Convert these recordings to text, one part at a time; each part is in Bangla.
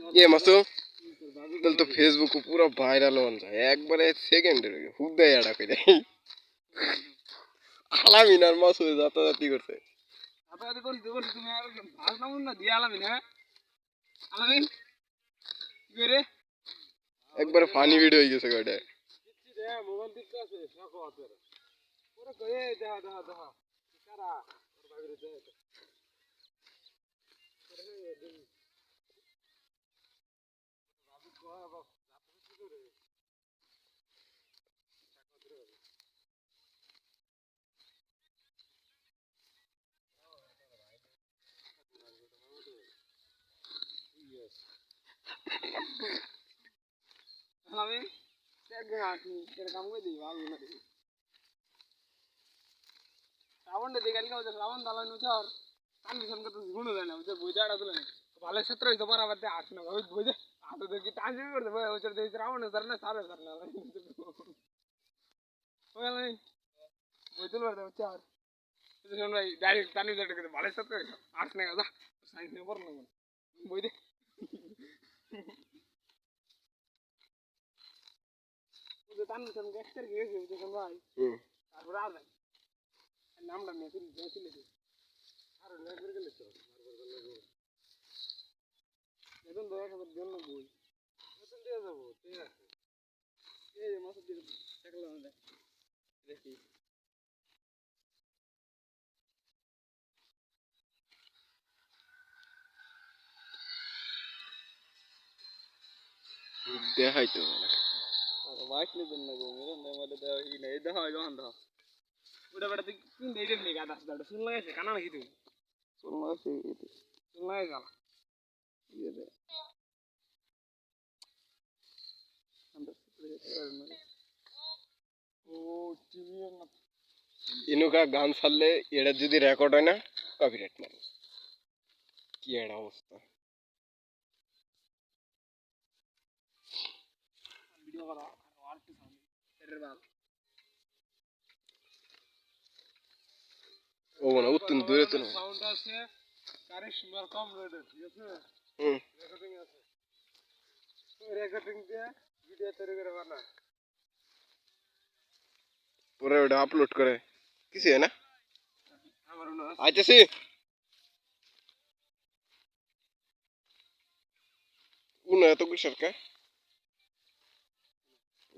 সেট না ইয়ে মাসু তাহলে তো ফেসবুক পুরো ভাইরাল হন যায় একবারে সেকেন্ডের হুক দেয় এটা করে আলামিনার মাস হয়ে যাতায়াতি করছে যাতে যাতে করছি করছি তুমি আর ভাগ না না দিয়ে আলামি না আলামি কি করে একবারে ফানি ভিডিও হয়ে গেছে ওটা মোবাইল দিতে আছে শখ আছে পুরো কয়ে দেখা দেখা দেখা কারা ওর ভাবিরে দে আমি একদিন আসি সেটা কাম করে দিই ভালো না দিই শ্রাবণ দেখে কালকে ওদের শ্রাবণ দালান উচার কান ভীষণ করতে গুণ দেয় না বুঝে বইতে আড়া তুলে ভালো ক্ষেত্র হইতে পারা বাদে আস না ওই বইতে হাতে দেখি টানছি করতে ভাই ওচার দেখি শ্রাবণ স্যার না সারে স্যার না ওই আমি বই তুলবার দেবো চার শোন ভাই ডাইরেক্ট টানি যেটা কিন্তু ভালো ক্ষেত্র আস না যা সাইন্স নিয়ে পড়ো না বই দে বুঝে টান ভীষণ গ্যাসটার গিয়েছে ভাই হুম। আর নাই। নামটা আর গেলে তো এখন দয়া করে জন্য বই। বেতন দিয়ে যাব ঠিক আছে। এই মাসের দিকে দেখলাম দেখ। দেখাই মাইকলে দেন না গো মেরে না মধ্যে দেওয়া ই নাই দেখা হয় যখন দেখা ওটা বেটা তুই কিন দেই দেন নি গাদা দাদা শুন লাগাইছে কানা নাকি তুই শুন লাগাইছে শুন লাগাই গালা ইয়ে দে ও টিভি না ইনুকা গান ছাড়লে এটা যদি রেকর্ড হয় না কপিরাইট মারে কি একটা অবস্থা ভিডিও করা আর কি সামনে এর বাল ও মানে উত্তম দূরে তো না সাউন্ড আছে কারিশমার কম রেটেড ঠিক আছে হুম রেকর্ডিং আছে রেকর্ডিং দিয়ে ভিডিও তৈরি করে বানা পরে ওটা আপলোড করে কিছু হয় না আমার মনে হয় আইতেছি উনো এত কিসের কে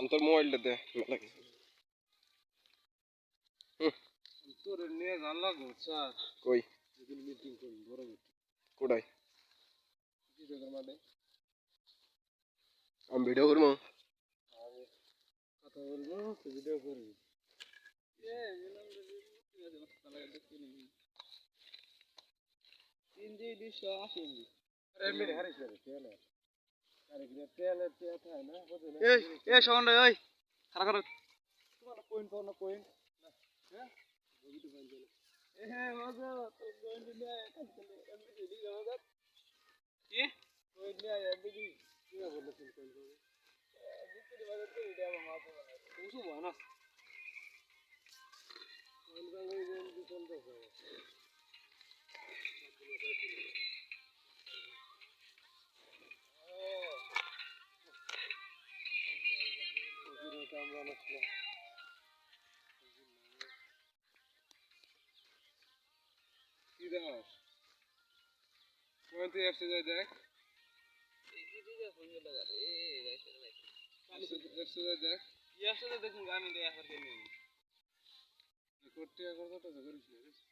আমি তোর মোবাইলটা দে মেলা কিছু তোর নিয়ে জানলা স্যার কই যেদিন মিটিং করুন বড় মিটিং কোটাই কি তোদের মাঠে আমি ভিডিও করব কথা বলব ভিডিও করবি তিন জি দুশো আশি এই এ শোন রে ওই খারাপ খারাপ তোমার পয়েন্ট পাও না পয়েন্ট হ্যাঁ? হ্যাঁ মজা তো পয়েন্ট নিয়ে এমবি দি মজা কি? পয়েন্ট নিয়ে এমবি দি কি বলছিস পয়েন্ট করে বুঝতে পারছিস তো এটা আমার মাথা কিছু না? পয়েন্ট করে এমবি আমরা কি দেখাস? পয়েন্ট এসে যায় দেখ। দেখ। আমি কেন করতে কত করিস